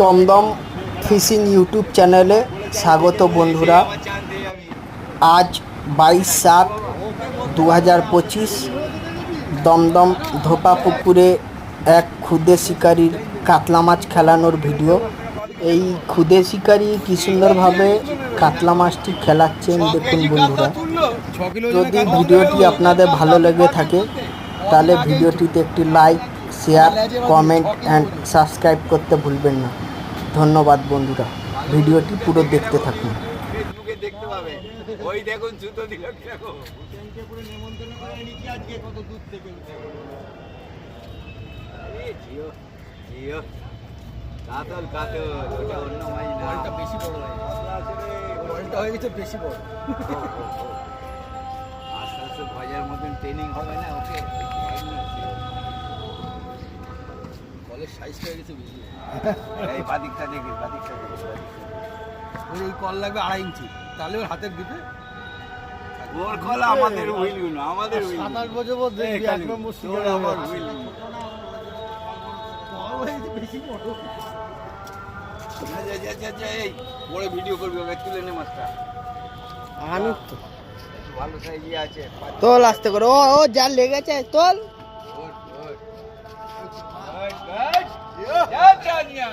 Dumdum fishing YouTube চ্যানেলে স্বাগত বন্ধুরা। আজ বাইশ সাত দু হাজার পঁচিশ, দমদম ধোপা পুকুরে এক ক্ষুদে শিকারীর কাতলা মাছ খেলানোর ভিডিও। এই ক্ষুদে শিকারী কি সুন্দরভাবে কাতলা মাছটি খেলাচ্ছেন দেখুন বন্ধুরা। যদি ভিডিওটি আপনাদের ভালো লেগে থাকে, তাহলে ভিডিওটিতে একটি like share comment and subscribe করতে ভুলবেন না। ধন্যবাদ বন্ধুরা। ভিডিওটি পুরো দেখতে থাকুন। দেখতে পাবে ওই দেখুন জুতো দিল কীরকম এই জিও জিও। কাতল কাতল ওটা অন্য মাছ না বলটা বেশি বড় হয়ে গেছে। বলটা হয়ে গেছে বেশি বড়। আস্তে আস্তে ভজার মতন ট্রেনিং হবে না ওকে? কলের সাইজটা হয়ে গেছে বেশি এই বাদিকটা দেখি বাদিকটা দেখি এই কল লাগবে আড়াই ইঞ্চি। তাহলে ওর হাতের দিতে ওর কলা আমাদের হুইলগুলো আমাদের সাত বছর পর দেখবি এক নম্বর শিকার আমার আমার হুইল বেশি বড়। যা যা যা যা এই বড় ভিডিও করবি ওকে তুলে নে মাছটা। আনুক তো। ভালো আছে। তোল আসতে করে ও ও যা লেগেছে তোল। வாங்கிங்க